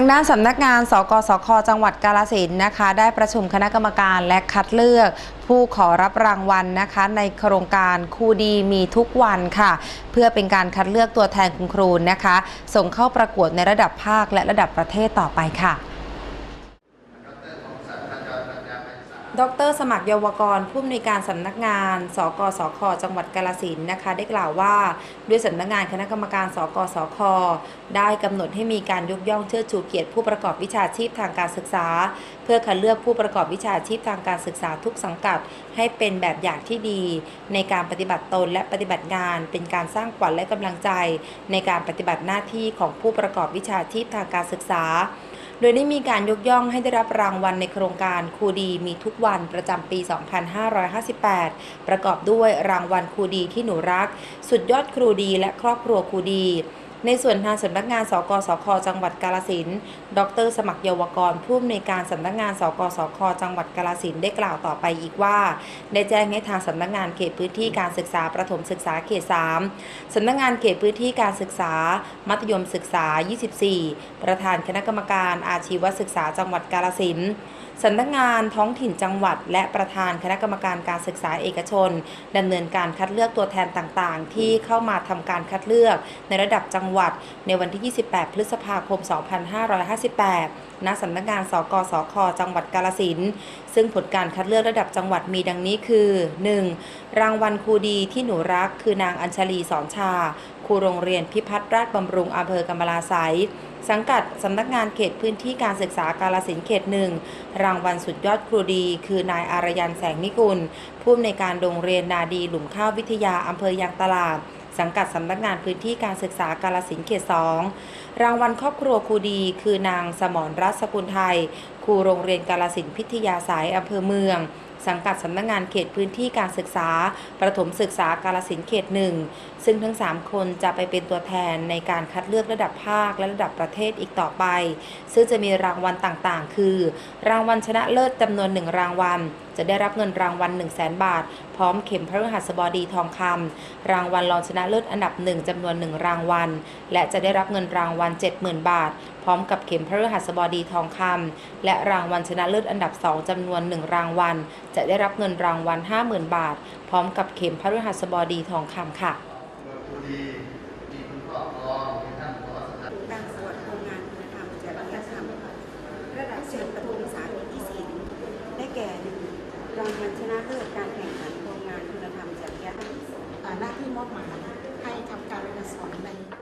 างด้านสำนักงาน สกสค จังหวัดกาลสินนะคะ ได้ประชุมคณะกรรมการและคัดเลือกผู้ขอรับรางวัลนะคะ ในโครงการครูดีมีทุกวันค่ะ เพื่อเป็นการคัดเลือกตัวแทนคุณครูนะคะ ส่งเข้าประกวดในระดับภาคและระดับประเทศต่อไปค่ะ ดร สมัครเยาวกรผู้อำนวยการสำนักงาน สกสค จังหวัดกาลสินนะคะ ได้กล่าวว่า ด้วยสำนักงานคณะกรรมการ สกสค ได้กำหนดให้มีการยกย่องเชิดชูเกียรติผู้ประกอบวิชาชีพทางการศึกษา เพื่อคัดเลือกผู้ประกอบวิชาชีพทางการศึกษาทุกสังกัด ให้เป็นแบบอย่างที่ดี ในการปฏิบัติตนและปฏิบัติงาน เป็นการสร้างขวัญและกำลังใจ ในการปฏิบัติหน้าที่ของผู้ประกอบวิชาชีพทางการศึกษา โดยได้มีการยกย่องให้ได้รับรางวัลในโครงการครูดีมีทุกวันประจำปี 2558 ประกอบด้วยรางวัลครูดีที่หนูรัก สุดยอดครูดีและครอบครัวครูดี ในส่วนทางสำนักงานสกสคจังหวัดกาลสินดร สมัครเยาวกรผู้อำนวยการสำนักงานสกสคจังหวัดกาลสินได้กล่าวต่อไปอีกว่า ได้แจ้งให้ทางสำนักงานเขตพื้นที่การศึกษาประถมศึกษาเขต 3สำนักงานเขตพื้นที่การศึกษา มัธยมศึกษา 24 ประธานคณะกรรมการอาชีวศึกษาจังหวัดกาลสินสำนักงานท้องถิ่นจังหวัด และประธานคณะกรรมการการศึกษาเอกชนดำเนินการคัดเลือกตัวแทนต่างๆ ที่เข้ามาทำการคัดเลือกในระดับจังหวัดในวันที่ 28 พฤษภาคม 2558 ณ สำนักงานสกสค จังหวัดกาลสินซึ่งผลการคัดเลือกระดับจังหวัดมีดังนี้คือ 1. รางวัลครูดีที่หนูรัก คือนางอัญชลีสอนชา ครูโรงเรียนพิพัฒน์ราชบำรุงอำเภอกำมะลาไสยสังกัดสำนักงานเขตพื้นที่การศึกษากาลสินเขตหนึ่งรางวัลสุดยอดครูดี คือนายอารยันแสงนิกุลผู้อำนวยการโรงเรียนนาดีหลุมข้าววิทยาอำเภอยางตลาด สังกัดสำนักงานพื้นที่การศึกษากาลสินเขตสองรางวัลครอบครัวครูดี คือนางสมรรัตน์สกุลไทย ครูโรงเรียนกาลสินพิทยาสายอำเภอเมือง สังกัดสำนักงานเขตพื้นที่การศึกษา ประถมศึกษากาลสินเขตหนึ่งซึ่งทั้ง 3 คนจะไปเป็นตัวแทนในการคัดเลือกระดับภาคและระดับประเทศอีกต่อไป ซึ่งจะมีรางวัลต่างๆ คือ รางวัลชนะเลิศจำนวน1รางวัลจะได้รับเงินรางวัล 1 0 0 0 0แบาท พร้อมเข็มพระฤหัสบดีทองคำรางวัลรองชนะเลิศอันดับ1จำนวน1รางวัล และจะได้รับเงินรางวัล 70,000 บาท พร้อมกับเข็มพระฤหัสบดีทองคำและรางวัลชนะเลิศอันดับ2จำนวน1รางวัล จะได้รับเงินรางวัล 50,000 บาท พร้อมกับเข็มพระฤหัสบดีทองคำค่ะรูดีมีคุณครอบครองมีท่านขอสถานการสวัสดิ์โครงานคุณธรรมจริยธรรมระดับชั้นประถมศึกษาปีที่สี่ได้แก่ รางวัลชนะเลิศการแข่งขันโครงงานคุณธรรมจริยธรรมหน้าที่มอบหมายให้ทำการเรียนการสอนใน